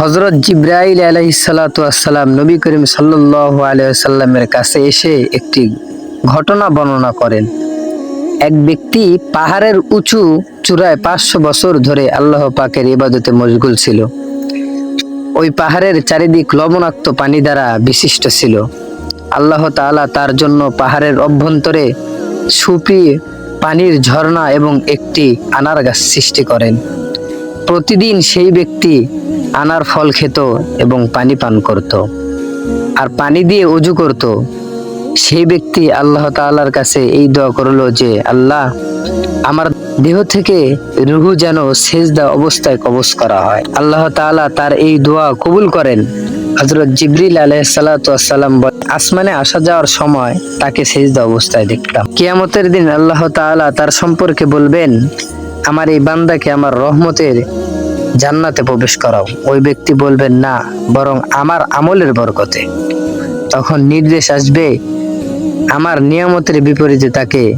হজরত জিব্রাইল আলাইসাল্লাম নবী করিম আলাইসাল্লামের কাছে এসে একটি ঘটনা বর্ণনা করেন। এক ব্যক্তি পাহাড়ের উঁচু চূড়ায় পাঁচশো বছর ধরে আল্লাহ পাকের ইবাদতে মশগুল ছিল। ওই পাহাড়ের চারিদিক লবণাক্ত পানি দ্বারা বিশিষ্ট ছিল। আল্লাহ তাআলা তার জন্য পাহাড়ের অভ্যন্তরে সুপি পানির ঝর্ণা এবং একটি আনার গাছ সৃষ্টি করেন। প্রতিদিন সেই ব্যক্তি আনার ফল খেত এবং পানি পান করত। আর পানি দিয়ে অজু করত। সেই ব্যক্তি আল্লাহ তাআলার কাছে এই দোয়া করল যে, আল্লাহ, আমার দেহ থেকে রুহু যেন সেজদা অবস্থায় কবজ করা হয়। আল্লাহ তাআলা তার এই দোয়া কবুল করেন। হজরত জিবরিল আলাইসালাম আসমানে আসা যাওয়ার সময় তাকে সেজদা অবস্থায় দেখতাম। কিয়ামতের দিন আল্লাহ তাআলা তার সম্পর্কে বলবেন, আমার এই বান্দাকে আমার রহমতের জান্নাতে প্রবেশ করাও। ওই ব্যক্তি বলবেন না, বরং আমার আমলের বরকতে। তখন নির্দেশ আসবে, আমার নিয়ামতের বিপরীতে তাকে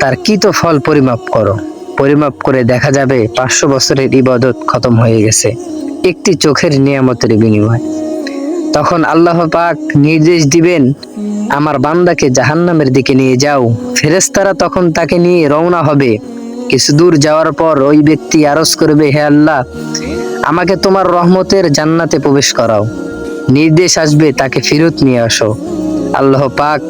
তার কৃত ফল পরিমাপ করো। পরিমাপ করে দেখা যাবে, পাঁচশো বছরের ইবাদত খতম হয়ে গেছে, একটি চোখের নিয়ামতের বিনিময়। তখন আল্লাহ পাক নির্দেশ দিবেন, আমার বান্দাকে জাহান্নামের দিকে নিয়ে যাও। ফেরেস্তারা তখন তাকে নিয়ে রওনা হবে। কিছু দূর যাওয়ার পর ওই ব্যক্তি আরজ করবে, হে আল্লাহ, আমাকে তোমার রহমতের জান্নাতে প্রবেশ করাও। নির্দেশ আসবে, তাকে ফেরত নিয়ে আসো। আল্লাহ পাক,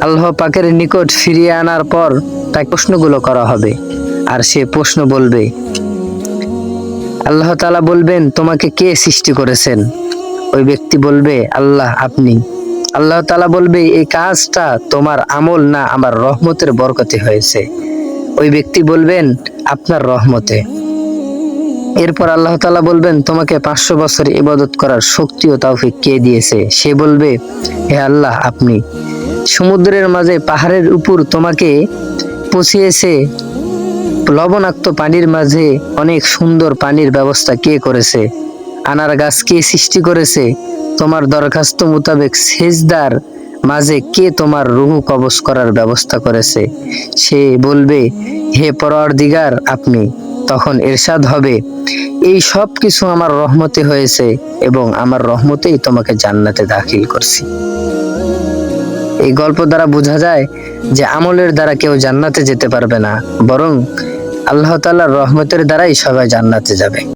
আল্লাহ পাকের নিকট ফিরিয়ে আনার পর তাকে প্রশ্নগুলো করা হবে। আর সে প্রশ্ন বলবে, আল্লাহ তালা বলবেন, তোমাকে কে সৃষ্টি করেছেন? ওই ব্যক্তি বলবে, আল্লাহ আপনি। আল্লাহ তালা বলবে, এই কাজটা তোমার আমল না, আমার রহমতের বরকতে হয়েছে। ওই ব্যক্তি বলবেন, আপনার রহমতে। এরপর আল্লাহ তাআলা বলবেন, তোমাকে পাঁচশো বছর ইবাদত করার শক্তি ও তৌফিক কে দিয়েছে? সে বলবে, হে আল্লাহ, আপনি। সমুদ্রের মাঝে পাহাড়ের উপর তোমাকে পচিয়েছে লবণাক্ত পানির মাঝে অনেক সুন্দর পানির ব্যবস্থা কে করেছে? আনার গাছ কে সৃষ্টি করেছে? তোমার দরখাস্ত মোতাবেক সেজদার মাঝে কে তোমার রুহু কবজ করার ব্যবস্থা করেছে? সে বলবে, হে পরোয়ার দিগার আপনি। তখন এরশাদ হবে, এই সব কিছু আমার রহমতে হয়েছে এবং আমার রহমতেই তোমাকে জান্নাতে দাখিল করছি। এই গল্প দ্বারা বোঝা যায় যে আমলের দ্বারা কেউ জান্নাতে যেতে পারবে না, বরং আল্লাহ তাআলার রহমতের দ্বারাই সবাই জান্নাতে যাবে।